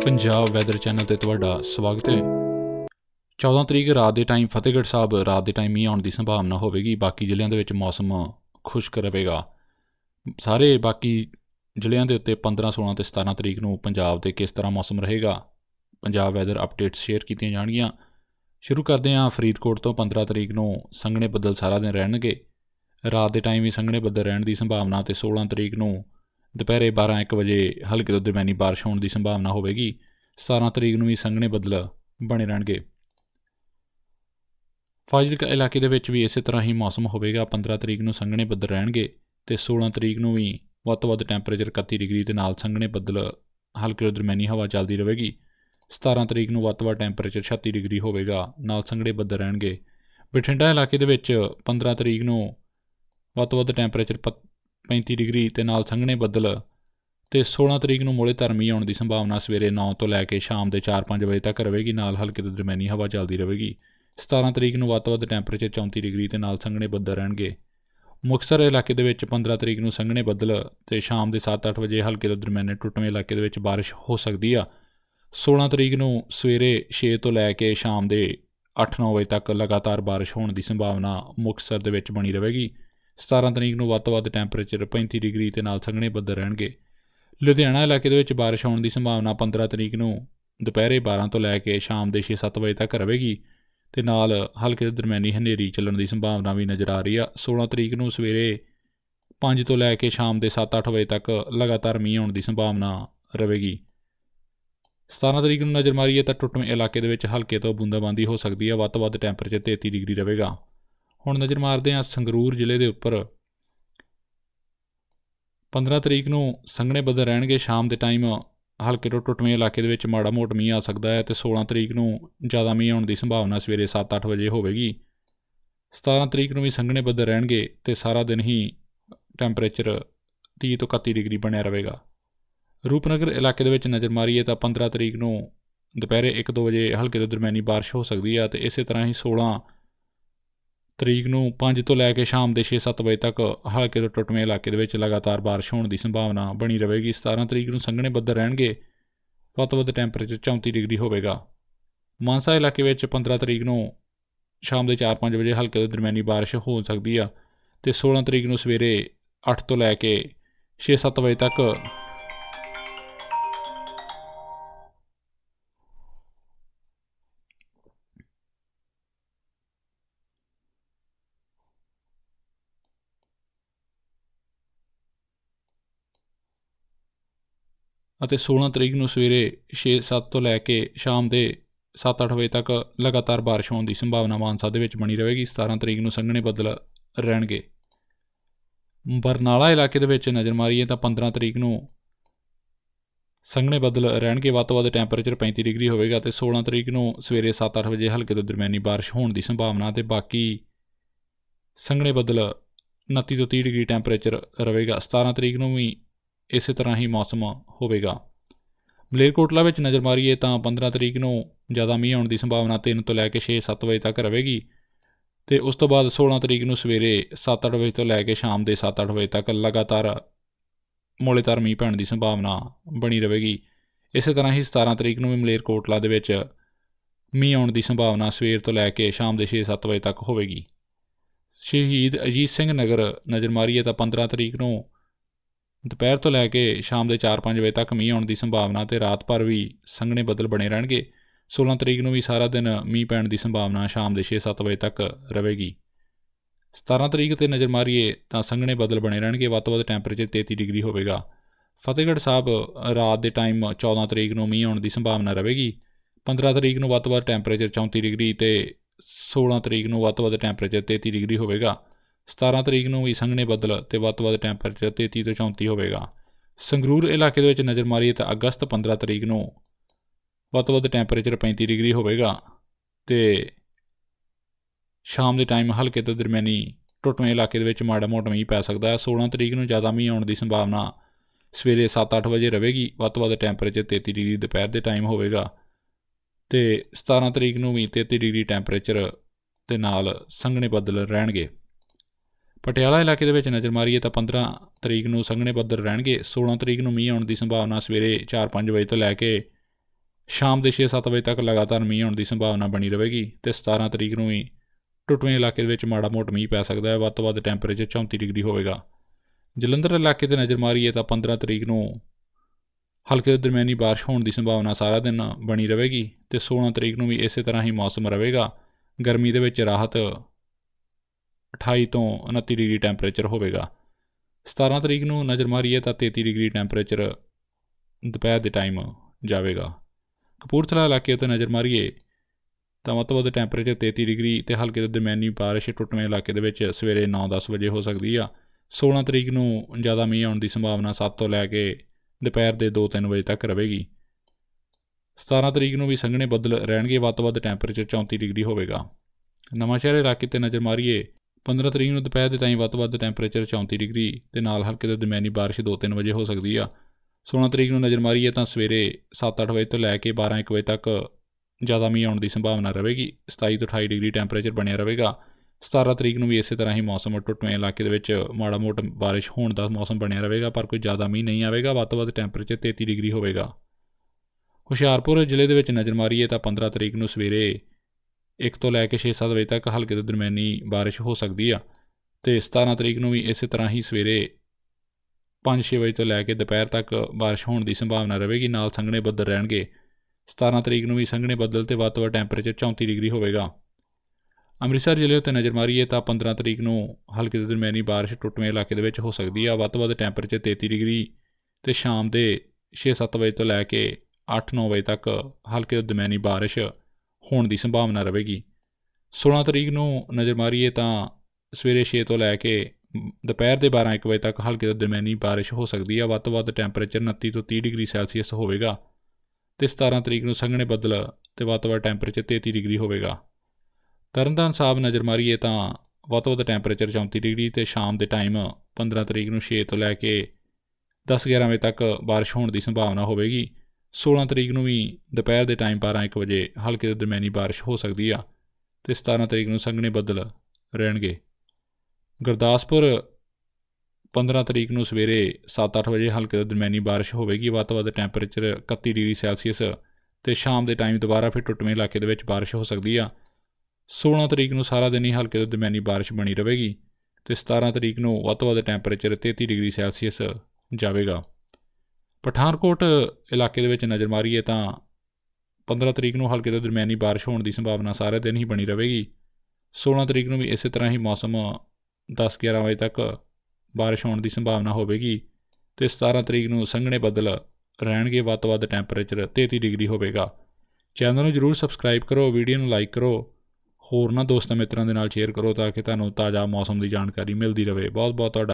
Punjab weather channel ਤੇ ਤੁਹਾਡਾ ਸਵਾਗਤ ਹੈ। 14 ਤਰੀਕ ਰਾਤ ਦੇ ਟਾਈਮ ਫਤਿਹਗੜ੍ਹ ਸਾਹਿਬ, ਰਾਤ ਦੇ ਟਾਈਮ ਮੀਂਹ ਆਉਣ ਦੀ ਸੰਭਾਵਨਾ ਹੋਵੇਗੀ। ਬਾਕੀ ਜ਼ਿਲ੍ਹਿਆਂ ਦੇ ਵਿੱਚ ਮੌਸਮ ਖੁਸ਼ਕ ਰਹੇਗਾ। ਸਾਰੇ ਬਾਕੀ ਜ਼ਿਲ੍ਹਿਆਂ ਦੇ ਉੱਤੇ 15 16 ਤੇ 17 ਤਰੀਕ ਨੂੰ ਪੰਜਾਬ ਦੇ ਕਿਸ ਤਰ੍ਹਾਂ ਮੌਸਮ ਰਹੇਗਾ, ਪੰਜਾਬ ਵੈਦਰ ਅਪਡੇਟਸ ਸ਼ੇਅਰ ਕੀਤੀਆਂ ਜਾਣਗੀਆਂ। ਸ਼ੁਰੂ ਕਰਦੇ ਹਾਂ ਫਰੀਦਕੋਟ ਤੋਂ। 15 ਤਰੀਕ ਨੂੰ ਸੰਘਣੇ ਬੱਦਲ ਸਾਰਾ ਦਿਨ ਰਹਿਣਗੇ। ਰਾਤ ਦੇ ਟਾਈਮ ਵੀ ਸੰਘਣੇ ਬੱਦਲ ਰਹਿਣ ਦੀ ਸੰਭਾਵਨਾ ਤੇ 16 ਤਰੀਕ ਨੂੰ ਦੁਪਹਿਰੇ 12-1 ਵਜੇ ਹਲਕੀ ਤੋਂ ਦਰਮਿਆਨੀ ਬਾਰਿਸ਼ ਹੋਣ ਦੀ ਸੰਭਾਵਨਾ ਹੋਵੇਗੀ। 17 ਤਰੀਕ ਨੂੰ ਵੀ ਸੰਘਣੇ ਬੱਦਲ ਬਣੇ ਰਹਿਣਗੇ। ਫਾਜ਼ਿਲਕਾ ਇਲਾਕੇ ਦੇ ਵਿੱਚ ਵੀ ਇਸੇ ਤਰ੍ਹਾਂ ਹੀ ਮੌਸਮ ਹੋਵੇਗਾ। 15 ਤਰੀਕ ਨੂੰ ਸੰਘਣੇ ਬੱਦਲ ਰਹਿਣਗੇ ਤੇ 16 ਤਰੀਕ ਨੂੰ ਵੀ ਵੱਧ ਤੋਂ ਵੱਧ ਟੈਂਪਰੇਚਰ 31 ਡਿਗਰੀ ਦੇ ਨਾਲ ਸੰਘਣੇ ਬੱਦਲ ਹਲਕੀ ਤੋਂ ਦਰਮਿਆਨੀ ਹਵਾ ਚੱਲਦੀ ਰਹੇਗੀ। 17 ਤਰੀਕ ਨੂੰ ਵੱਧ ਤੋਂ ਵੱਧ ਟੈਂਪਰੇਚਰ 36 ਡਿਗਰੀ ਹੋਵੇਗਾ, ਨਾਲ ਸੰਘਣੇ ਬੱਦਲ ਰਹਿਣਗੇ। ਬਠਿੰਡਾ ਇਲਾਕੇ ਦੇ ਵਿੱਚ 15 ਤਰੀਕ ਨੂੰ ਵੱਧ ਤੋਂ ਵੱਧ ਟੈਂਪਰੇਚਰ 35 ਡਿਗਰੀ ਤੇ ਨਾਲ ਸੰਘਣੇ ਬੱਦਲ ਤੇ 16 ਤਰੀਕ ਨੂੰ ਮੋਲੇ ਧਰਮੀ ਆਉਣ ਦੀ ਸੰਭਾਵਨਾ ਸਵੇਰੇ 9 ਤੋਂ ਲੈ ਕੇ ਸ਼ਾਮ ਦੇ 4-5 ਵਜੇ ਤੱਕ ਰਹੇਗੀ, ਨਾਲ ਹਲਕੀ ਤੋਂ ਦਰਮਿਆਨੀ ਹਵਾ ਚੱਲਦੀ ਰਹੇਗੀ। 17 ਤਰੀਕ ਨੂੰ ਵੱਧ ਤੋਂ ਵੱਧ ਟੈਂਪਰੇਚਰ 34 ਡਿਗਰੀ ਤੇ ਨਾਲ ਸੰਘਣੇ ਬੱਦਲ ਰਹਿਣਗੇ। ਮੁਕਤਸਰ ਇਲਾਕੇ ਦੇ ਵਿੱਚ 15 ਤਰੀਕ ਨੂੰ ਸੰਘਣੇ ਬੱਦਲ ਤੇ ਸ਼ਾਮ ਦੇ 7-8 ਵਜੇ ਹਲਕੇ ਤੋਂ ਦਰਮਿਆਨੇ ਟੁੱਟਵੇਂ ਇਲਾਕੇ ਦੇ ਵਿੱਚ ਬਾਰਿਸ਼ ਹੋ ਸਕਦੀ ਆ। 16 ਤਰੀਕ ਨੂੰ ਸਵੇਰੇ 6 ਤੋਂ ਲੈ ਕੇ ਸ਼ਾਮ ਦੇ 8-9 ਵਜੇ ਤੱਕ ਲਗਾਤਾਰ ਬਾਰਿਸ਼ ਹੋਣ ਦੀ ਸੰਭਾਵਨਾ ਮੁਕਤਸਰ ਦੇ ਵਿੱਚ ਬਣੀ ਰਹੇਗੀ। 17 ਤਰੀਕ ਨੂੰ ਵੱਧ ਤੋਂ ਵੱਧ ਟੈਂਪਰੇਚਰ 35 ਡਿਗਰੀ ਤੇ ਨਾਲ ਸੰਘਣੇ ਬੱਦਲ ਰਹਿਣਗੇ। ਲੁਧਿਆਣਾ ਇਲਾਕੇ ਦੇ ਵਿੱਚ ਬਾਰਿਸ਼ ਹੋਣ ਦੀ ਸੰਭਾਵਨਾ 15 ਤਰੀਕ ਨੂੰ ਦੁਪਹਿਰੇ 12 ਤੋਂ ਲੈ ਕੇ ਸ਼ਾਮ ਦੇ 6-7 ਵਜੇ ਤੱਕ ਰਹੇਗੀ ਤੇ ਨਾਲ ਹਲਕੇ ਤੋਂ ਦਰਮਿਆਨੀ ਹਨੇਰੀ ਚੱਲਣ ਦੀ ਸੰਭਾਵਨਾ ਵੀ ਨਜ਼ਰ ਆ ਰਹੀ ਆ। 16 ਤਰੀਕ ਨੂੰ ਸਵੇਰੇ 5 ਤੋਂ ਲੈ ਕੇ ਸ਼ਾਮ ਦੇ 7-8 ਵਜੇ ਤੱਕ ਲਗਾਤਾਰ ਮੀਂਹ ਆਉਣ ਦੀ ਸੰਭਾਵਨਾ ਰਹੇਗੀ। 17 ਤਰੀਕ ਨੂੰ ਨਜ਼ਰ ਮਾਰੀਏ ਤਾਂ ਟੁੱਟਵੇਂ ਇਲਾਕੇ ਦੇ ਵਿੱਚ ਹਲਕੇ ਤੋਂ ਬੂੰਦਾਬਾਂਦੀ ਹੋ ਸਕਦੀ ਹੈ ਵੱਧ ਤੋਂ ਵੱਧ ਟੈਂਪਰੇਚਰ 33 ਡਿਗਰੀ ਰਹੇਗਾ। ਹੁਣ ਨਜ਼ਰ ਮਾਰਦੇ ਹਾਂ ਸੰਗਰੂਰ ਜ਼ਿਲ੍ਹੇ ਦੇ ਉੱਪਰ। 15 ਤਰੀਕ ਨੂੰ ਸੰਘਣੇ ਬੱਦਲ ਰਹਿਣਗੇ, ਸ਼ਾਮ ਦੇ ਟਾਈਮ ਹਲਕੇ ਤੋਂ ਟੁੱਟਵੇਂ ਇਲਾਕੇ ਦੇ ਵਿੱਚ ਮਾੜਾ ਮੋਟ ਮੀਂਹ ਆ ਸਕਦਾ ਹੈ ਤੇ 16 ਤਰੀਕ ਨੂੰ ਜ਼ਿਆਦਾ ਮੀਂਹ ਆਉਣ ਦੀ ਸੰਭਾਵਨਾ ਸਵੇਰੇ 7-8 ਵਜੇ ਹੋਵੇਗੀ। 17 ਤਰੀਕ ਨੂੰ ਵੀ ਸੰਘਣੇ ਬੱਦਲ ਰਹਿਣਗੇ ਤੇ ਸਾਰਾ ਦਿਨ ਹੀ ਟੈਂਪਰੇਚਰ 30 ਤੋਂ 31 ਡਿਗਰੀ ਬਣਿਆ ਰਹੇਗਾ। ਰੂਪਨਗਰ ਇਲਾਕੇ ਦੇ ਵਿੱਚ ਨਜ਼ਰ ਮਾਰੀਏ ਤਾਂ 15 ਤਰੀਕ ਨੂੰ ਦੁਪਹਿਰੇ 1-2 ਵਜੇ ਹਲਕੇ ਤੋਂ ਦਰਮਿਆਨੀ ਬਾਰਿਸ਼ ਹੋ ਸਕਦੀ ਹੈ ਤੇ ਇਸੇ ਤਰ੍ਹਾਂ ਹੀ 16 ਤਰੀਕ ਨੂੰ 5 ਤੋਂ ਲੈ ਕੇ ਸ਼ਾਮ ਦੇ 6-7 ਵਜੇ ਤੱਕ ਹਲਕੇ ਤੋਂ ਟੁੱਟਵੇਂ ਇਲਾਕੇ ਦੇ ਵਿੱਚ ਲਗਾਤਾਰ ਬਾਰਿਸ਼ ਹੋਣ ਦੀ ਸੰਭਾਵਨਾ ਬਣੀ ਰਹੇਗੀ। 17 ਤਰੀਕ ਨੂੰ ਸੰਘਣੇ ਬੱਦਲ ਰਹਿਣਗੇ। ਵੱਧ ਤੋਂ ਵੱਧ ਟੈਂਪਰੇਚਰ 34 ਡਿਗਰੀ ਹੋਵੇਗਾ। ਮਾਨਸਾ ਇਲਾਕੇ ਵਿੱਚ 15 ਤਰੀਕ ਨੂੰ ਸ਼ਾਮ ਦੇ 4-5 ਵਜੇ ਹਲਕੇ ਤੋਂ ਦਰਮਿਆਨੀ ਬਾਰਿਸ਼ ਹੋ ਸਕਦੀ ਆ ਤੇ 16 ਤਰੀਕ ਨੂੰ ਸਵੇਰੇ 8 ਤੋਂ ਲੈ ਕੇ 6-7 ਵਜੇ ਤੱਕ ਅਤੇ 16 ਤਰੀਕ ਨੂੰ ਸਵੇਰੇ 6-7 ਤੋਂ ਲੈ ਕੇ ਸ਼ਾਮ ਦੇ 7-8 ਵਜੇ ਤੱਕ ਲਗਾਤਾਰ ਬਾਰਿਸ਼ ਹੋਣ ਦੀ ਸੰਭਾਵਨਾ ਮਾਨਸਾ ਦੇ ਵਿੱਚ ਬਣੀ ਰਹੇਗੀ। 17 ਤਰੀਕ ਨੂੰ ਸੰਘਣੇ ਬੱਦਲ ਰਹਿਣਗੇ। ਬਰਨਾਲਾ ਇਲਾਕੇ ਦੇ ਵਿੱਚ ਨਜ਼ਰ ਮਾਰੀਏ ਤਾਂ 15 ਤਰੀਕ ਨੂੰ ਸੰਘਣੇ ਬੱਦਲ ਰਹਿਣਗੇ। ਵੱਧ ਤੋਂ ਵੱਧ ਟੈਂਪਰੇਚਰ 35 ਡਿਗਰੀ ਹੋਵੇਗਾ ਤੇ 16 ਤਰੀਕ ਨੂੰ ਸਵੇਰੇ 7-8 ਵਜੇ ਹਲਕੇ ਤੋਂ ਦਰਮਿਆਨੀ ਬਾਰਿਸ਼ ਹੋਣ ਦੀ ਸੰਭਾਵਨਾ ਤੇ ਬਾਕੀ ਸੰਘਣੇ ਬੱਦਲ 29 ਤੋਂ 30 ਡਿਗਰੀ ਟੈਂਪਰੇਚਰ ਰਹੇਗਾ। 17 ਤਰੀਕ ਨੂੰ ਵੀ ਇਸੇ ਤਰ੍ਹਾਂ ਹੀ ਮੌਸਮ ਹੋਵੇਗਾ। ਮਲੇਰਕੋਟਲਾ ਵਿੱਚ ਨਜ਼ਰ ਮਾਰੀਏ ਤਾਂ 15 ਤਰੀਕ ਨੂੰ ਜ਼ਿਆਦਾ ਮੀਂਹ ਆਉਣ ਦੀ ਸੰਭਾਵਨਾ 3 ਤੋਂ ਲੈ ਕੇ 6-7 ਵਜੇ ਤੱਕ ਰਹੇਗੀ ਤੇ ਉਸ ਤੋਂ ਬਾਅਦ 16 ਤਰੀਕ ਨੂੰ ਸਵੇਰੇ 7-8 ਵਜੇ ਤੋਂ ਲੈ ਕੇ ਸ਼ਾਮ ਦੇ 7-8 ਵਜੇ ਤੱਕ ਲਗਾਤਾਰ ਮੌਲੇਦਾਰ ਮੀਂਹ ਪੈਣ ਦੀ ਸੰਭਾਵਨਾ ਬਣੀ ਰਹੇਗੀ। ਇਸੇ ਤਰ੍ਹਾਂ ਹੀ 17 ਤਰੀਕ ਨੂੰ ਵੀ ਮਲੇਰਕੋਟਲਾ ਦੇ ਵਿੱਚ ਮੀਂਹ ਆਉਣ ਦੀ ਸੰਭਾਵਨਾ ਸਵੇਰ ਤੋਂ ਲੈ ਕੇ ਸ਼ਾਮ ਦੇ 6-7 ਵਜੇ ਤੱਕ ਹੋਵੇਗੀ। ਸ਼ਹੀਦ ਅਜੀਤ ਸਿੰਘ ਨਗਰ ਨਜ਼ਰ ਮਾਰੀਏ ਤਾਂ 15 ਤਰੀਕ ਨੂੰ ਦੁਪਹਿਰ ਤੋਂ ਲੈ ਕੇ ਸ਼ਾਮ ਦੇ 4-5 ਵਜੇ ਤੱਕ ਮੀਂਹ ਆਉਣ ਦੀ ਸੰਭਾਵਨਾ ਤੇ ਰਾਤ ਭਰ ਵੀ ਸੰਘਣੇ ਬੱਦਲ ਬਣੇ ਰਹਿਣਗੇ। 16 ਤਰੀਕ ਨੂੰ ਵੀ ਸਾਰਾ ਦਿਨ ਮੀਂਹ ਪੈਣ ਦੀ ਸੰਭਾਵਨਾ ਸ਼ਾਮ ਦੇ 6-7 ਵਜੇ ਤੱਕ ਰਹੇਗੀ। 17 ਤਰੀਕ ਤੇ ਨਜ਼ਰ ਮਾਰੀਏ ਤਾਂ ਸੰਘਣੇ ਬੱਦਲ ਬਣੇ ਰਹਿਣਗੇ, ਵੱਧ ਤੋਂ ਵੱਧ ਟੈਂਪਰੇਚਰ 33 ਡਿਗਰੀ ਹੋਵੇਗਾ। ਫਤਿਹਗੜ੍ਹ ਸਾਹਿਬ ਰਾਤ ਦੇ ਟਾਈਮ 14 ਤਰੀਕ ਨੂੰ ਮੀਂਹ ਆਉਣ ਦੀ ਸੰਭਾਵਨਾ ਰਹੇਗੀ। 15 ਤਰੀਕ ਨੂੰ ਵੱਧ ਤੋਂ ਵੱਧ ਟੈਂਪਰੇਚਰ 34 ਡਿਗਰੀ ਤੇ 16 ਤਰੀਕ ਨੂੰ ਵੱਧ ਤੋਂ ਵੱਧ ਟੈਂਪਰੇਚਰ 33 ਡਿਗਰੀ ਹੋਵੇਗਾ। 17 ਤਰੀਕ ਨੂੰ ਵੀ ਸੰਘਣੇ ਬੱਦਲ ਤੇ ਵੱਧ ਤੋਂ ਵੱਧ ਟੈਂਪਰੇਚਰ 33 ਤੋਂ 34 ਹੋਵੇਗਾ। ਸੰਗਰੂਰ ਇਲਾਕੇ ਦੇ ਵਿੱਚ ਨਜ਼ਰ ਮਾਰੀਏ ਤਾਂ ਅਗਸਤ 15 ਤਰੀਕ ਨੂੰ ਵੱਧ ਤੋਂ ਵੱਧ ਟੈਂਪਰੇਚਰ 35 ਡਿਗਰੀ ਹੋਵੇਗਾ ਤੇ ਸ਼ਾਮ ਦੇ ਟਾਈਮ ਹਲਕੇ ਤੋਂ ਦਰਮਿਆਨੀ ਟੁੱਟਵੇਂ ਇਲਾਕੇ ਦੇ ਵਿੱਚ ਮਾੜਾ ਮੋਟਾ ਮੀਂਹ ਪੈ ਸਕਦਾ ਹੈ। 16 ਤਰੀਕ ਨੂੰ ਜ਼ਿਆਦਾ ਮੀਂਹ ਆਉਣ ਦੀ ਸੰਭਾਵਨਾ ਸਵੇਰੇ 7-8 ਵਜੇ ਰਹੇਗੀ। ਵੱਧ ਤੋਂ ਵੱਧ ਟੈਂਪਰੇਚਰ 33 ਡਿਗਰੀ ਦੁਪਹਿਰ ਦੇ ਟਾਈਮ ਹੋਵੇਗਾ ਤੇ 17 ਤਰੀਕ ਨੂੰ ਵੀ 33 ਡਿਗਰੀ ਟੈਂਪਰੇਚਰ ਦੇ ਨਾਲ ਸੰਘਣੇ ਬੱਦਲ ਰਹਿਣਗੇ। ਪਟਿਆਲਾ ਇਲਾਕੇ ਦੇ ਵਿੱਚ ਨਜ਼ਰ ਮਾਰੀਏ ਤਾਂ 15 ਤਰੀਕ ਨੂੰ ਸੰਘਣੇ ਬੱਦਲ ਰਹਿਣਗੇ 16 ਤਰੀਕ ਨੂੰ ਮੀਂਹ ਆਉਣ ਦੀ ਸੰਭਾਵਨਾ ਸਵੇਰੇ 4-5 ਵਜੇ ਤੋਂ ਲੈ ਕੇ ਸ਼ਾਮ ਦੇ 6-7 ਵਜੇ ਤੱਕ ਲਗਾਤਾਰ ਮੀਂਹ ਆਉਣ ਦੀ ਸੰਭਾਵਨਾ ਬਣੀ ਰਹੇਗੀ ਤੇ 17 ਤਰੀਕ ਨੂੰ ਵੀ ਟੁੱਟਵੇਂ ਇਲਾਕੇ ਦੇ ਵਿੱਚ ਮਾੜਾ ਮੋਟ ਮੀਂਹ ਪੈ ਸਕਦਾ ਹੈ, ਵੱਧ ਤੋਂ ਵੱਧ ਟੈਂਪਰੇਚਰ 34 ਡਿਗਰੀ ਹੋਵੇਗਾ। ਜਲੰਧਰ ਇਲਾਕੇ ਤੇ ਨਜ਼ਰ ਮਾਰੀਏ ਤਾਂ 15 ਤਰੀਕ ਨੂੰ ਹਲਕੇ ਤੋਂ ਦਰਮਿਆਨੀ ਬਾਰਿਸ਼ ਹੋਣ ਦੀ ਸੰਭਾਵਨਾ ਸਾਰਾ ਦਿਨ ਬਣੀ ਰਹੇਗੀ ਤੇ 16 ਤਰੀਕ ਨੂੰ ਵੀ ਇਸੇ ਤਰ੍ਹਾਂ ਹੀ ਮੌਸਮ ਰਹੇਗਾ। ਗਰਮੀ ਦੇ ਵਿੱਚ ਰਾਹਤ 28 ਤੋਂ 29 ਡਿਗਰੀ ਟੈਂਪਰੇਚਰ ਹੋਵੇਗਾ। 17 ਤਰੀਕ ਨੂੰ ਨਜ਼ਰ ਮਾਰੀਏ ਤਾਂ 33 ਡਿਗਰੀ ਟੈਂਪਰੇਚਰ ਦੁਪਹਿਰ ਦੇ ਟਾਈਮ ਜਾਵੇਗਾ। ਕਪੂਰਥਲਾ ਇਲਾਕੇ ਉੱਤੇ ਨਜ਼ਰ ਮਾਰੀਏ ਤਾਂ ਵੱਧ ਤੋਂ ਵੱਧ ਟੈਂਪਰੇਚਰ 33 ਡਿਗਰੀ ਤੇ ਹਲਕੇ ਤੋਂ ਦਰਮਿਆਨੀ ਬਾਰਿਸ਼ ਟੁੱਟਵੇਂ ਇਲਾਕੇ ਦੇ ਵਿੱਚ ਸਵੇਰੇ 9-10 ਵਜੇ ਹੋ ਸਕਦੀ ਆ। 16 ਤਰੀਕ ਨੂੰ ਜ਼ਿਆਦਾ ਮੀਂਹ ਆਉਣ ਦੀ ਸੰਭਾਵਨਾ 7 ਤੋਂ ਲੈ ਕੇ ਦੁਪਹਿਰ ਦੇ 2-3 ਵਜੇ ਤੱਕ ਰਹੇਗੀ। 17 ਤਰੀਕ ਨੂੰ ਵੀ ਸੰਘਣੇ ਬੱਦਲ ਰਹਿਣਗੇ, ਵੱਧ ਤੋਂ ਵੱਧ ਟੈਂਪਰੇਚਰ 34 ਡਿਗਰੀ ਹੋਵੇਗਾ। ਨਵਾਂਸ਼ਹਿਰ ਇਲਾਕੇ ਤੇ ਨਜ਼ਰ ਮਾਰੀਏ 15 ਤਰੀਕ ਨੂੰ ਦੁਪਹਿਰ ਦੇ ਤਾਈਂ ਵੱਧ ਤੋਂ ਵੱਧ ਟੈਂਪਰੇਚਰ 34 ਡਿਗਰੀ ਤੇ ਨਾਲ ਹਲਕੇ ਤੋਂ ਦਰਮਿਆਨੀ ਬਾਰਿਸ਼ 2-3 ਵਜੇ ਹੋ ਸਕਦੀ ਆ। 16 ਤਰੀਕ ਨੂੰ ਨਜ਼ਰ ਮਾਰੀਏ ਤਾਂ ਸਵੇਰੇ 7-8 ਵਜੇ ਤੋਂ ਲੈ ਕੇ 12-1 ਵਜੇ ਤੱਕ ਜ਼ਿਆਦਾ ਮੀਂਹ ਆਉਣ ਦੀ ਸੰਭਾਵਨਾ ਰਹੇਗੀ। 27 ਤੋਂ 28 ਡਿਗਰੀ ਟੈਂਪਰੇਚਰ ਬਣਿਆ ਰਹੇਗਾ। 17 ਤਰੀਕ ਨੂੰ ਵੀ ਇਸੇ ਤਰ੍ਹਾਂ ਹੀ ਮੌਸਮ ਟੁੱਟਵੇਂ ਇਲਾਕੇ ਦੇ ਵਿੱਚ ਮਾੜਾ ਮੋਟਾ ਬਾਰਿਸ਼ ਹੋਣ ਦਾ ਮੌਸਮ ਬਣਿਆ ਰਹੇਗਾ, ਪਰ ਕੋਈ ਜ਼ਿਆਦਾ ਮੀਂਹ ਨਹੀਂ ਆਵੇਗਾ, ਵੱਧ ਤੋਂ ਵੱਧ ਟੈਂਪਰੇਚਰ 33 ਡਿਗਰੀ ਹੋਵੇਗਾ। ਹੁਸ਼ਿਆਰਪੁਰ ਜ਼ਿਲ੍ਹੇ ਦੇ ਵਿੱਚ ਨਜ਼ਰ ਮਾਰੀਏ ਤਾਂ 15 ਤਰੀਕ ਨੂੰ ਸਵੇਰੇ 1 ਤੋਂ ਲੈ ਕੇ 6-7 ਵਜੇ ਤੱਕ ਹਲਕੇ ਤੋਂ ਦਰਮਿਆਨੀ ਬਾਰਿਸ਼ ਹੋ ਸਕਦੀ ਆ। ਤੇ 17 ਤਰੀਕ ਨੂੰ ਵੀ ਇਸੇ ਤਰ੍ਹਾਂ ਹੀ ਸਵੇਰੇ 5-6 ਵਜੇ ਤੋਂ ਲੈ ਕੇ ਦੁਪਹਿਰ ਤੱਕ ਬਾਰਿਸ਼ ਹੋਣ ਦੀ ਸੰਭਾਵਨਾ ਰਹੇਗੀ, ਨਾਲ ਸੰਘਣੇ ਬੱਦਲ ਰਹਿਣਗੇ। 17 ਤਰੀਕ ਨੂੰ ਵੀ ਸੰਘਣੇ ਬੱਦਲ ਤੇ ਵੱਧ ਤੋਂ ਵੱਧ ਟੈਂਪਰੇਚਰ 34 ਡਿਗਰੀ ਹੋਵੇਗਾ। ਅੰਮ੍ਰਿਤਸਰ ਜ਼ਿਲ੍ਹੇ ਉੱਤੇ ਨਜ਼ਰ ਮਾਰੀਏ ਤਾਂ 15 ਤਰੀਕ ਨੂੰ ਹਲਕੀ ਤੋਂ ਦਰਮਿਆਨੀ ਬਾਰਿਸ਼ ਟੁੱਟਵੇਂ ਇਲਾਕੇ ਦੇ ਵਿੱਚ ਹੋ ਸਕਦੀ ਆ। ਵੱਧ ਤੋਂ ਵੱਧ ਟੈਂਪਰੇਚਰ 33 ਡਿਗਰੀ ਤੇ ਸ਼ਾਮ ਦੇ 6-7 ਵਜੇ ਤੋਂ ਲੈ ਕੇ 8-9 ਵਜੇ ਤੱਕ ਹਲਕੀ ਤੋਂ ਦਰਮਿਆਨੀ ਬਾਰਿਸ਼ ਹੋਣ ਦੀ ਸੰਭਾਵਨਾ ਰਹੇਗੀ। 16 ਤਰੀਕ ਨੂੰ ਨਜ਼ਰ ਮਾਰੀਏ ਤਾਂ ਸਵੇਰੇ 6 ਤੋਂ ਲੈ ਕੇ ਦੁਪਹਿਰ ਦੇ 12-1 ਵਜੇ ਤੱਕ ਹਲਕੀ ਤੋਂ ਦਰਮਿਆਨੀ ਬਾਰਿਸ਼ ਹੋ ਸਕਦੀ ਆ ਵੱਧ ਤੋਂ ਵੱਧ ਟੈਂਪਰੇਚਰ 29 ਤੋਂ 30 ਡਿਗਰੀ ਸੈਲਸੀਅਸ ਹੋਵੇਗਾ ਤੇ 17 ਤਰੀਕ ਨੂੰ ਸੰਘਣੇ ਬੱਦਲ ਤੇ ਵੱਧ ਤੋਂ ਵੱਧ ਟੈਂਪਰੇਚਰ 33 ਡਿਗਰੀ ਹੋਵੇਗਾ। ਤਰਨਤਾਰਨ ਸਾਹਿਬ ਨਜ਼ਰ ਮਾਰੀਏ ਤਾਂ ਵੱਧ ਤੋਂ ਵੱਧ ਟੈਂਪਰੇਚਰ 34 ਡਿਗਰੀ ਤੇ ਸ਼ਾਮ ਦੇ ਟਾਈਮ 15 ਤਰੀਕ ਨੂੰ 6 ਤੋਂ ਲੈ ਕੇ 10-11 ਵਜੇ ਤੱਕ ਬਾਰਿਸ਼ ਹੋਣ ਦੀ ਸੰਭਾਵਨਾ ਹੋਵੇਗੀ। 16 ਤਰੀਕ ਨੂੰ ਵੀ ਦੁਪਹਿਰ ਦੇ ਟਾਈਮ 12-1 ਵਜੇ ਹਲਕੀ ਤੋਂ ਦਰਮਿਆਨੀ ਬਾਰਿਸ਼ ਹੋ ਸਕਦੀ ਆ ਤੇ 17 ਤਰੀਕ ਨੂੰ ਸੰਘਣੇ ਬੱਦਲ ਰਹਿਣਗੇ। ਗੁਰਦਾਸਪੁਰ 15 ਤਰੀਕ ਨੂੰ ਸਵੇਰੇ 7-8 ਵਜੇ ਹਲਕੇ ਤੋਂ ਦਰਮਿਆਨੀ ਬਾਰਿਸ਼ ਹੋਵੇਗੀ, ਵੱਧ ਤੋਂ ਵੱਧ ਟੈਂਪਰੇਚਰ 31 ਡਿਗਰੀ ਸੈਲਸੀਅਸ ਤੇ ਸ਼ਾਮ ਦੇ ਟਾਈਮ ਦੁਬਾਰਾ ਫਿਰ ਟੁੱਟਵੇਂ ਇਲਾਕੇ ਦੇ ਵਿੱਚ ਬਾਰਿਸ਼ ਹੋ ਸਕਦੀ ਆ। 16 ਤਰੀਕ ਨੂੰ ਸਾਰਾ ਦਿਨ ਹੀ ਹਲਕੇ ਤੋਂ ਦਰਮਿਆਨੀ ਬਾਰਿਸ਼ ਬਣੀ ਰਹੇਗੀ ਤੇ 17 ਤਰੀਕ ਨੂੰ ਵੱਧ ਤੋਂ ਵੱਧ ਟੈਂਪਰੇਚਰ 33 ਡਿਗਰੀ ਸੈਲਸੀਅਸ ਜਾਵੇਗਾ। ਪਠਾਨਕੋਟ ਇਲਾਕੇ ਦੇ ਵਿੱਚ ਨਜ਼ਰ ਮਾਰੀਏ ਤਾਂ 15 ਤਰੀਕ ਨੂੰ ਹਲਕੇ ਤੋਂ ਦਰਮਿਆਨੀ ਬਾਰਿਸ਼ ਹੋਣ ਦੀ ਸੰਭਾਵਨਾ ਸਾਰੇ ਦਿਨ ਹੀ ਬਣੀ ਰਹੇਗੀ। 16 ਤਰੀਕ ਨੂੰ ਵੀ ਇਸੇ ਤਰ੍ਹਾਂ ਹੀ ਮੌਸਮ 10-11 ਵਜੇ ਤੱਕ ਬਾਰਿਸ਼ ਹੋਣ ਦੀ ਸੰਭਾਵਨਾ ਹੋਵੇਗੀ ਤੇ 17 ਤਰੀਕ ਨੂੰ ਸੰਘਣੇ ਬੱਦਲ ਰਹਿਣਗੇ, ਵੱਧ ਤੋਂ ਵੱਧ ਟੈਂਪਰੇਚਰ 33 ਡਿਗਰੀ ਹੋਵੇਗਾ। ਚੈਨਲ ਨੂੰ ਜਰੂਰ ਸਬਸਕ੍ਰਾਈਬ ਕਰੋ, ਵੀਡੀਓ ਨੂੰ ਲਾਈਕ ਕਰੋ, ਹੋਰ ਨਾ ਦੋਸਤਾਂ ਮਿੱਤਰਾਂ ਦੇ ਨਾਲ ਸ਼ੇਅਰ ਕਰੋ ਤਾਂ ਕਿ ਤੁਹਾਨੂੰ ਤਾਜ਼ਾ ਮੌਸਮ ਦੀ ਜਾਣਕਾਰੀ ਮਿਲਦੀ ਰਹੇ। ਬਹੁਤ ਬਹੁਤ ਤੁਹਾਡਾ